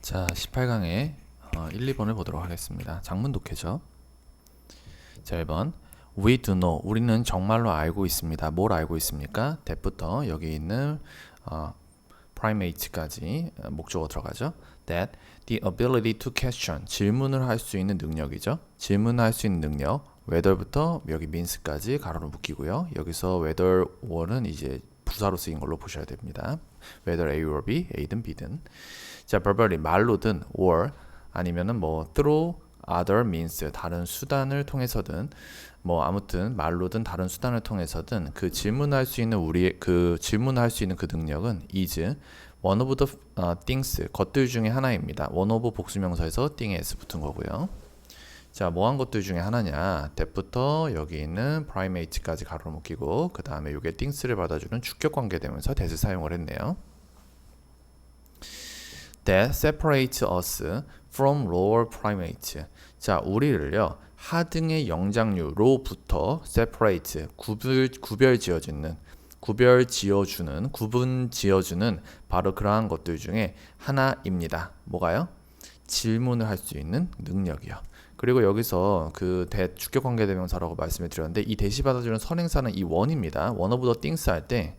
자, 18강의 어, 1, 2번을 보도록 하겠습니다. 장문 독해죠. 자, 1번. We do know. 우리는 정말로 알고 있습니다. 뭘 알고 있습니까? that부터 여기 있는 어, primate까지 어, 목적어 들어가죠. That the ability to question. 질문을 할 수 있는 능력이죠. 질문할 수 있는 능력. whether부터 여기 means까지 가로로 묶이고요. 여기서 whether or은 이제 부사로 쓰인 걸로 보셔야 됩니다. whether A or B, A든 B든. 자, verbally 말로든 or 아니면은 뭐 through other means 다른 수단을 통해서든 뭐 아무튼 말로든 다른 수단을 통해서든 그 질문할 수 있는 우리의 그 질문할 수 있는 그 능력은 is one of the 어, things 것들 중에 하나입니다. one of 복수명사에서 thing에 s 붙은 거고요. 자, 뭐 한 것들 중에 하나냐? that부터 여기 있는 primate까지 가로로 묶이고 그 다음에 이게 things를 받아주는 주격 관계 되면서 that을 사용을 했네요. that separates us from lower primates. 자, 우리를요 하등의 영장류로부터 separate 구별 구별 지어주는 구별 지어주는 구분 지어주는 바로 그러한 것들 중에 하나입니다. 뭐가요? 질문을 할 수 있는 능력이요. 그리고 여기서 그 대 주격 관계 대명사라고 말씀을 드렸는데 이 대시 받아주는 선행사는 이 원입니다. one of the things 할때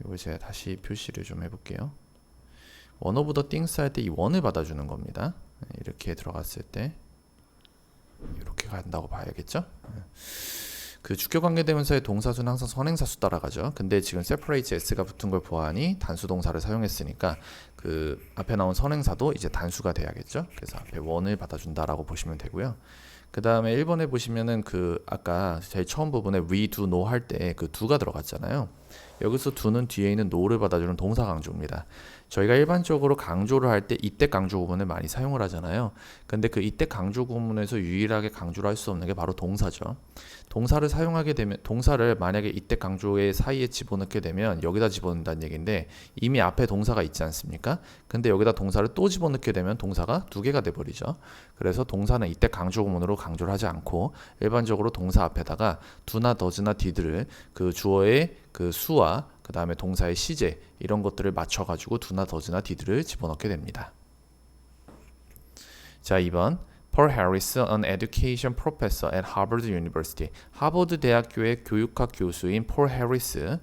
이걸 제가 다시 표시를 좀 해볼게요. one of the things 할때 이 원을 받아주는 겁니다. 네, 이렇게 들어갔을 때 이렇게 간다고 봐야겠죠? 네. 그 주격 관계 대명사의 동사수는 항상 선행사수 따라가죠. 근데 지금 separate s가 붙은 걸 보아하니 단수 동사를 사용했으니까 그 앞에 나온 선행사도 이제 단수가 돼야겠죠. 그래서 앞에 원을 받아준다라고 보시면 되고요. 그 다음에 1번에 보시면은 그 아까 제일 처음 부분에 we do know 할때 그 do가 들어갔잖아요. 여기서 do는 뒤에 있는 know를 받아주는 동사 강조입니다. 저희가 일반적으로 강조를 할 때 이때 강조 구문을 많이 사용을 하잖아요. 근데 그 이때 강조 구문에서 유일하게 강조를 할 수 없는 게 바로 동사죠. 동사를 사용하게 되면 동사를 만약에 이때 강조의 사이에 집어넣게 되면 여기다 집어넣는다는 얘기인데 이미 앞에 동사가 있지 않습니까? 근데 여기다 동사를 또 집어넣게 되면 동사가 두 개가 돼 버리죠. 그래서 동사는 이때 강조 구문으로 강조를 하지 않고 일반적으로 동사 앞에다가 두나 더즈나 디드를 그 주어의 그 수와 그 다음에 동사의 시제 이런 것들을 맞춰가지고 두나 더즈나 디드를 집어넣게 됩니다. 자 2번 Paul Harris, an education professor at Harvard University. 하버드 대학교의 교육학 교수인 폴 해리스.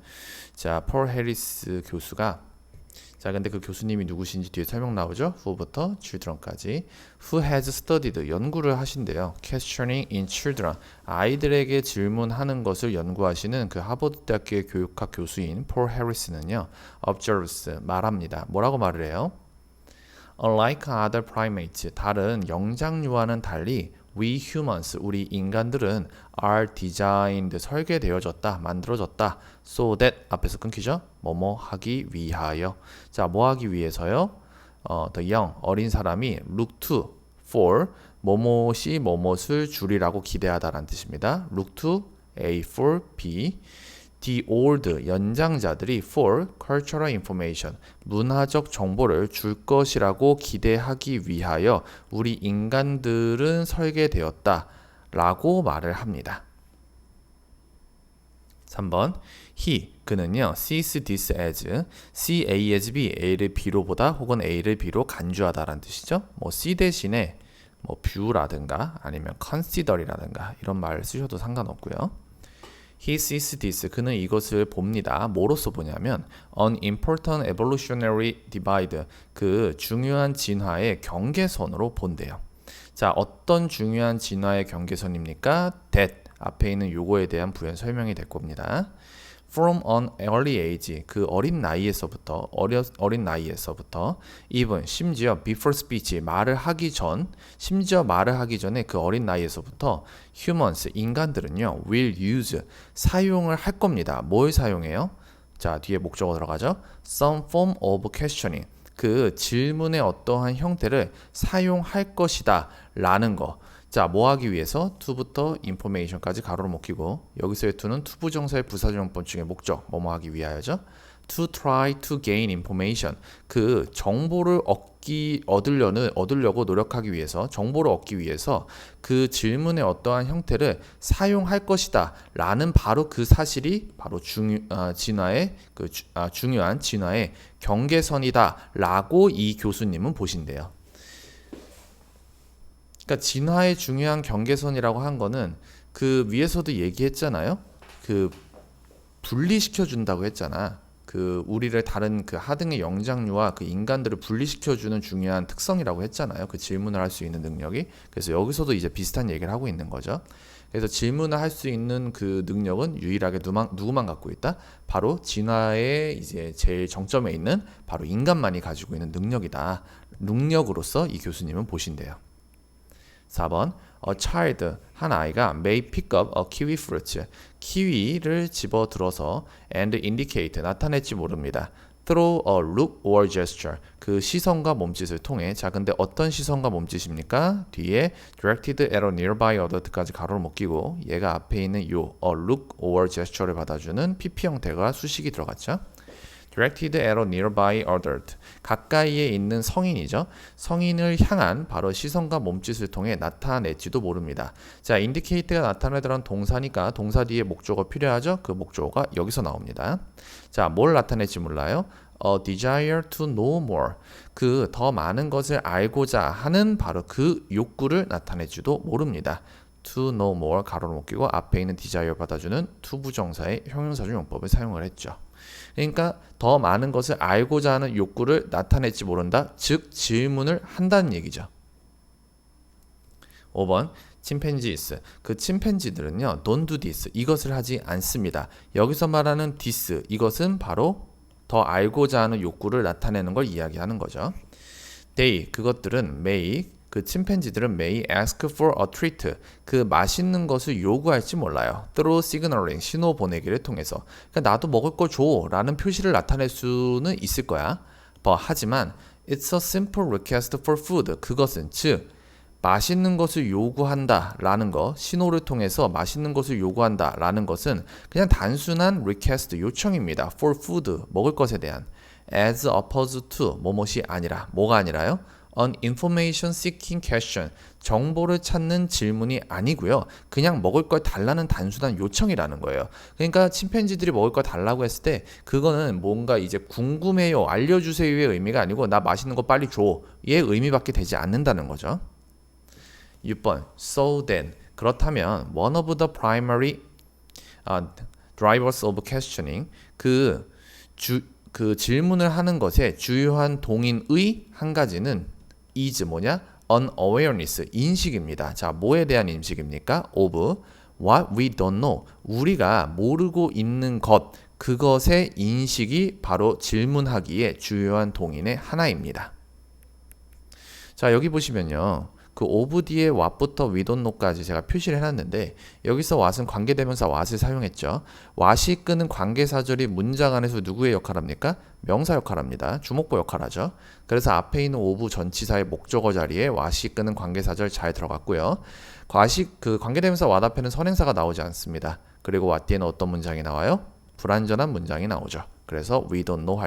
자, 폴 해리스 교수가 자, 근데 그 교수님이 누구신지 뒤에 설명 나오죠? who부터 children까지. who has studied 연구를 하신대요. questioning in children. 아이들에게 질문하는 것을 연구하시는 그 하버드 대학교의 교육학 교수인 폴 해리스는요. observes 말합니다. 뭐라고 말을 해요? Unlike other primates, 다른 영장류와는 달리 we humans, 우리 인간들은 are designed, 설계되어졌다, 만들어졌다. So that 앞에서 끊기죠? 뭐뭐 하기 위하여. 자, 뭐 하기 위해서요? 어, the young, 어린 사람이 look to, for, 뭐뭐시 뭐뭇을 줄이라고 기대하다라는 뜻입니다. look to, A for B. The old 연장자들이 for cultural information 문화적 정보를 줄 것이라고 기대하기 위하여 우리 인간들은 설계되었다 라고 말을 합니다. 3번 he 그는요 sees this as C A as B A를 B로 보다 혹은 A를 B로 간주하다라는 뜻이죠. 뭐 C 대신에 뭐 view라든가 아니면 consider이라든가 이런 말을 쓰셔도 상관없고요. He sees this. 그는 이것을 봅니다. 뭐로서 보냐면 an important evolutionary divide. 그 중요한 진화의 경계선으로 본대요. 자, 어떤 중요한 진화의 경계선입니까? that 앞에 있는 요거에 대한 부연 설명이 될 겁니다. From an early age, 그 어린 나이에서부터 어려, 어린 나이에서부터 even 심지어 before speech 말을 하기 전, 심지어 말을 하기 전에 그 어린 나이에서부터 humans 인간들은요 will use 사용을 할 겁니다. 뭘 사용해요? 자 뒤에 목적어 들어가죠. Some form of questioning 그 질문의 어떠한 형태를 사용할 것이다 라는 거. 자, 뭐 하기 위해서 to부터 information까지 가로로 묶이고 여기서의 to는 투부정사의 부사정법 중에 목적, 뭐뭐 하기 위하여죠. to try to gain information. 그 정보를 얻기 얻으려는 얻으려고 노력하기 위해서 정보를 얻기 위해서 그 질문의 어떠한 형태를 사용할 것이다라는 바로 그 사실이 바로 중요 아, 진화의 그 주- 아, 중요한 진화의 경계선이다라고 이 교수님은 보신대요. 그러니까 진화의 중요한 경계선이라고 한 거는 그 위에서도 얘기했잖아요. 그 분리시켜 준다고 했잖아. 그 우리를 다른 그 하등의 영장류와 그 인간들을 분리시켜 주는 중요한 특성이라고 했잖아요. 그 질문을 할 수 있는 능력이. 그래서 여기서도 이제 비슷한 얘기를 하고 있는 거죠. 그래서 질문을 할 수 있는 그 능력은 유일하게 누만, 누구만 갖고 있다? 바로 진화의 이제 제일 정점에 있는 바로 인간만이 가지고 있는 능력이다. 능력으로서 이 교수님은 보신대요. 4번 A child 한 아이가 may pick up a kiwi fruit 키위를 집어 들어서 and indicate 나타낼지 모릅니다. through a look or gesture 그 시선과 몸짓을 통해 자 근데 어떤 시선과 몸짓입니까? 뒤에 directed at a nearby other까지 가로를 못 끼고 얘가 앞에 있는 요 a look or gesture를 받아주는 PP 형태가 수식이 들어갔죠. Directed at a nearby adult 가까이에 있는 성인이죠. 성인을 향한 바로 시선과 몸짓을 통해 나타낼지도 모릅니다. 자, indicate가 나타내더란 동사니까 동사 뒤에 목적어 필요하죠. 그 목적어가 여기서 나옵니다. 자, 뭘 나타낼지 몰라요. A desire to know more. 그 더 많은 것을 알고자 하는 바로 그 욕구를 나타낼지도 모릅니다. to know more 가로를 못 끼고 앞에 있는 desire 받아주는 to 부정사의 형용사적 용법을 사용을 했죠. 그러니까 더 많은 것을 알고자 하는 욕구를 나타낼지 모른다. 즉 질문을 한다는 얘기죠. 5번 침팬지스 그 침팬지들은요 do this 이것을 하지 않습니다. 여기서 말하는 this 이것은 바로 더 알고자 하는 욕구를 나타내는 걸 이야기하는 거죠. they 그것들은 may 그 침팬지들은 may ask for a treat 그 맛있는 것을 요구할지 몰라요. through signaling 신호 보내기를 통해서 그러니까 나도 먹을 거 줘라는 표시를 나타낼 수는 있을 거야. 뭐 하지만 it's a simple request for food 그것은 즉 맛있는 것을 요구한다 라는 거 신호를 통해서 맛있는 것을 요구한다 라는 것은 그냥 단순한 request 요청입니다. for food 먹을 것에 대한 as opposed to 뭐뭇이 아니라 뭐가 아니라요? An information seeking question 정보를 찾는 질문이 아니고요. 그냥 먹을 걸 달라는 단순한 요청이라는 거예요. 그러니까 침팬지들이 먹을 걸 달라고 했을 때 그거는 뭔가 이제 궁금해요, 알려주세요의 의미가 아니고 나 맛있는 거 빨리 줘의 의미밖에 되지 않는다는 거죠. 6번 so then 그렇다면 one of the primary uh, drivers of questioning 그, 주, 그 질문을 하는 것의 주요한 동인의 한 가지는 is 뭐냐 unawareness 인식입니다. 자 뭐에 대한 인식입니까? of what we don't know 우리가 모르고 있는 것 그것의 인식이 바로 질문하기에 주요한 동인의 하나입니다. 자 여기 보시면요. 그 오브 뒤에 don't know까지 제가 표시를 해놨는데 여기서 what은 관계대명사 what을 사용했죠. what이 이끄는 관계사절이 문장 안에서 누구의 역할합니까? 명사 역할합니다. 주목보 역할하죠. 그래서 앞에 있는 오브 전치사의 목적어 자리에 what이 이끄는 관계사절 잘 들어갔고요. what이 그 관계대명사 what 앞에는 선행사가 나오지 않습니다. 그리고 what 뒤에는 어떤 문장이 나와요? 불완전한 문장이 나오죠. 그래서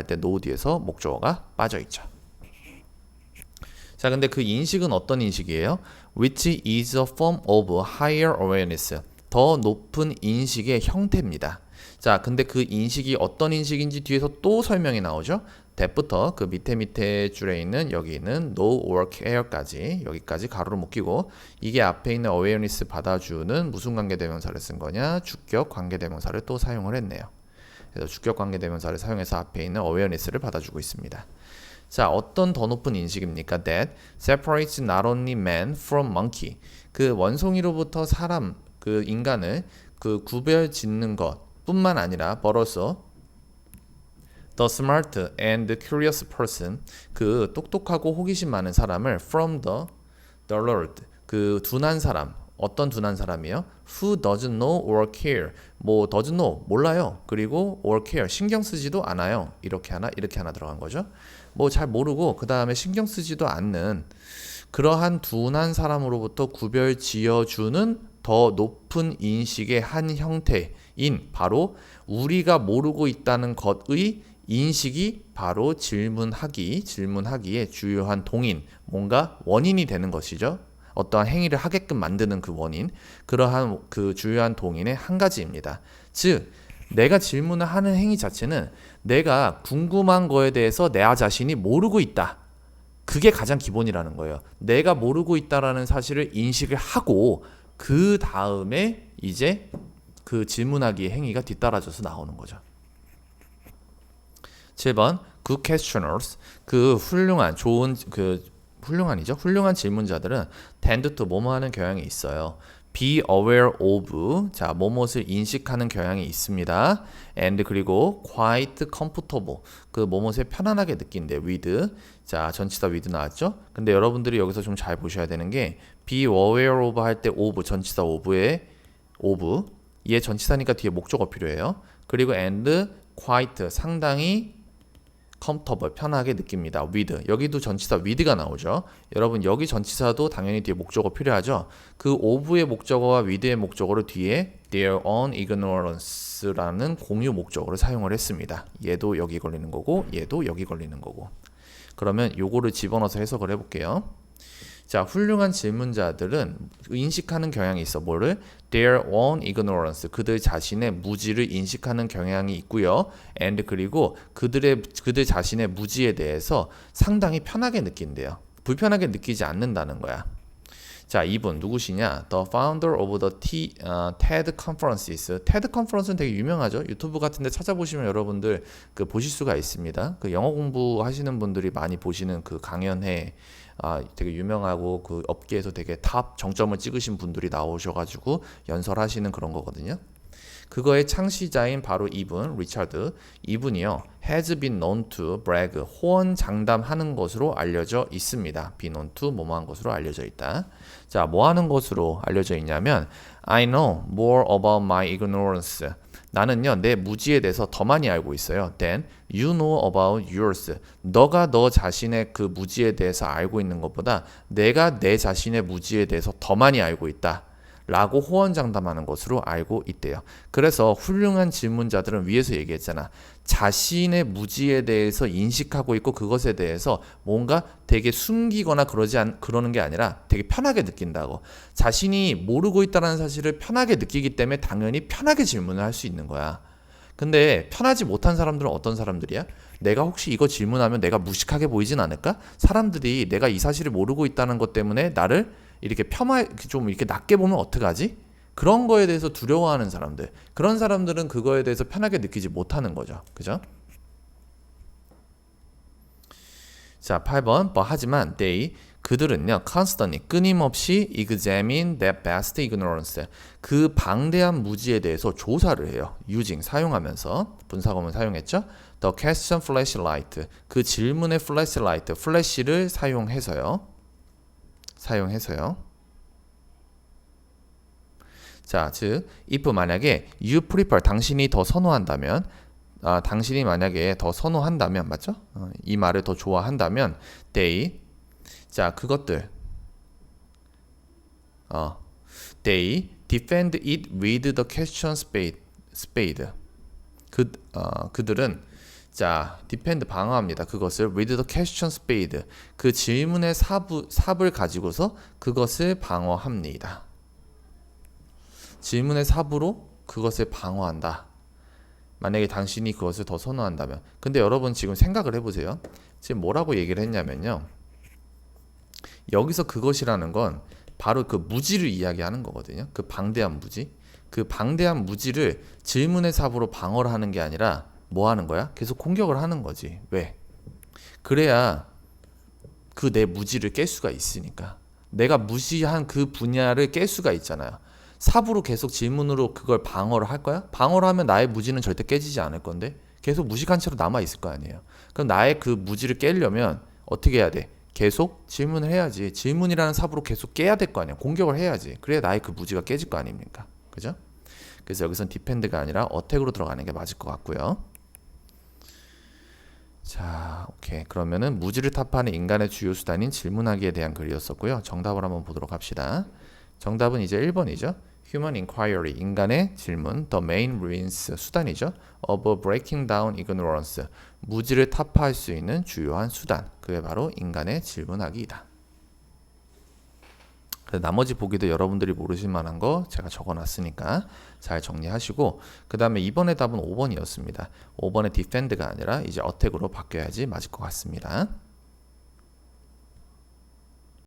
때 know 뒤에서 목적어가 빠져 있죠. 자, 근데 그 인식은 어떤 인식이에요? Which is a form of higher awareness. 더 높은 인식의 형태입니다. 자, 근데 그 인식이 어떤 인식인지 뒤에서 또 설명이 나오죠. that부터 그 밑에 밑에 줄에 있는 여기 있는 no or care까지 여기까지 가로를 못 끼고 이게 앞에 있는 awareness 받아주는 무슨 관계대명사를 쓴 거냐? 주격 관계대명사를 또 사용을 했네요. 그래서 주격 관계대명사를 사용해서 앞에 있는 awareness를 받아주고 있습니다. 자, 어떤 더 높은 인식입니까? That separates not only man from monkey. 그 원송이로부터 사람, 그 인간을 그 구별 짓는 것 뿐만 아니라 벌어서 the smart and curious person 그 똑똑하고 호기심 많은 사람을 from the the Lord 그 둔한 사람 어떤 둔한 사람이요? Who doesn't know or care 뭐 doesn't know 몰라요 그리고 or care 신경 쓰지도 않아요 이렇게 하나 이렇게 하나 들어간 거죠 뭐 잘 모르고 그 다음에 신경 쓰지도 않는 그러한 둔한 사람으로부터 구별 지어주는 더 높은 인식의 한 형태인 바로 우리가 모르고 있다는 것의 인식이 바로 질문하기, 질문하기의 주요한 동인, 뭔가 원인이 되는 것이죠. 어떠한 행위를 하게끔 만드는 그 원인, 그러한 그 주요한 동인의 한 가지입니다. 즉, 내가 질문을 하는 행위 자체는 내가 궁금한 거에 대해서 내 자신이 모르고 있다. 그게 가장 기본이라는 거예요. 내가 모르고 있다라는 사실을 인식을 하고 그 다음에 이제 그 질문하기의 행위가 뒤따라져서 나오는 거죠. 7번 good questioners 그 훌륭한 좋은 그 훌륭한이죠. 훌륭한 질문자들은 tend to 뭐뭐 하는 경향이 있어요. be aware of 자 뭐뭇을 인식하는 경향이 있습니다. and 그리고 quite comfortable 그 뭐뭇을 편안하게 느낀대 with 자 전치사 with 나왔죠? 근데 여러분들이 여기서 좀 잘 보셔야 되는 게 be aware of 할 때 of 전치사 of의 of 얘 전치사니까 뒤에 목적어 필요해요. 그리고 and quite 상당히 comfortable 편하게 느낍니다. with 여기도 전치사 with가 나오죠. 여러분 여기 전치사도 당연히 뒤에 목적어 필요하죠. 그 of의 목적어와 with의 목적어를 뒤에 their own ignorance라는 공유 목적어를 사용을 했습니다. 얘도 여기 걸리는 거고 얘도 여기 걸리는 거고. 그러면 요거를 집어넣어서 해석을 해볼게요. 자, 훌륭한 질문자들은 인식하는 경향이 있어. 뭐를? Their own ignorance. 그들 자신의 무지를 인식하는 경향이 있고요. And 그리고 그들의 그들 자신의 무지에 대해서 상당히 편하게 느낀대요. 불편하게 느끼지 않는다는 거야. 자, 이분 누구시냐? The founder of the T, 어, TED conferences. TED 컨퍼런스는 되게 유명하죠. 유튜브 같은 데 찾아보시면 여러분들 그 보실 수가 있습니다. 그 영어 공부하시는 분들이 많이 보시는 그 강연회 아, 되게 유명하고 그 업계에서 되게 탑 정점을 찍으신 분들이 나오셔가지고 연설하시는 그런 거거든요. 그거의 창시자인 바로 이분 리차드 이분이요 has been known to brag 호언 장담하는 것으로 알려져 있습니다. be known to 뭐뭐 한 것으로 알려져 있다. 자, 뭐 하는 것으로 알려져 있냐면 I know more about my ignorance. 나는요 내 무지에 대해서 더 많이 알고 있어요. Then you know about yours. 너가 너 자신의 그 무지에 대해서 알고 있는 것보다 내가 내 자신의 무지에 대해서 더 많이 알고 있다. 라고 호언장담하는 것으로 알고 있대요. 그래서 훌륭한 질문자들은 위에서 얘기했잖아. 자신의 무지에 대해서 인식하고 있고 그것에 대해서 뭔가 되게 숨기거나 그러지 않, 그러는 게 아니라 되게 편하게 느낀다고. 자신이 모르고 있다는 사실을 편하게 느끼기 때문에 당연히 편하게 질문을 할 수 있는 거야. 근데 편하지 못한 사람들은 어떤 사람들이야? 내가 혹시 이거 질문하면 내가 무식하게 보이진 않을까? 사람들이 내가 이 사실을 모르고 있다는 것 때문에 나를 이렇게 폄하 좀 이렇게 낮게 보면 어떡하지? 그런 거에 대해서 두려워하는 사람들. 그런 사람들은 그거에 대해서 편하게 느끼지 못하는 거죠. 그죠? 자, 8번. 뭐 하지만 they 그들은요, constantly 끊임없이 examine that vast ignorance 그 방대한 무지에 대해서 조사를 해요. using 사용하면서 분사검을 사용했죠. The question flashlight 그 질문의 flashlight 플래시를 사용해서요. 사용해서요. 자, 즉 if 만약에 you prefer 당신이 더 선호한다면 아, 당신이 만약에 더 선호한다면 맞죠? 어, 이 말을 더 좋아한다면 they 자, 그것들 어, they defend it with the question spade spade 그 어, 그들은 자, defend 방어합니다. 그것을 with the question spade. 그 질문의 삽, 삽을 가지고서 그것을 방어합니다. 질문의 삽으로 그것을 방어한다. 만약에 당신이 그것을 더 선호한다면. 근데 여러분 지금 생각을 해보세요. 지금 뭐라고 얘기를 했냐면요. 여기서 그것이라는 건 바로 그 무지를 이야기하는 거거든요. 그 방대한 무지. 그 방대한 무지를 질문의 삽으로 방어를 하는 게 아니라 뭐 하는 거야? 계속 공격을 하는 거지. 왜? 그래야 그 내 무지를 깰 수가 있으니까. 내가 무시한 그 분야를 깰 수가 있잖아요. 삽으로 계속 질문으로 그걸 방어를 할 거야? 방어를 하면 나의 무지는 절대 깨지지 않을 건데 계속 무식한 채로 남아 있을 거 아니에요. 그럼 나의 그 무지를 깨려면 어떻게 해야 돼? 계속 질문을 해야지. 질문이라는 삽으로 계속 깨야 될 거 아니야. 공격을 해야지. 그래야 나의 그 무지가 깨질 거 아닙니까? 그죠? 그래서 여기선 디펜드가 아니라 어택으로 들어가는 게 맞을 것 같고요. 자, 오케이. 그러면은 무지를 타파하는 인간의 주요 수단인 질문하기에 대한 글이었었고요. 정답을 한번 보도록 합시다. 정답은 이제 1번이죠. human inquiry 인간의 질문 the main means 수단이죠 of breaking down ignorance 무지를 타파할 수 있는 주요한 수단 그게 바로 인간의 질문하기이다. 그 나머지 보기도 여러분들이 모르실 만한 거 제가 적어놨으니까 잘 정리하시고 그 다음에 이번의 답은 5번이었습니다. 5번의 defend가 아니라 이제 attack으로 바뀌어야지 맞을 것 같습니다.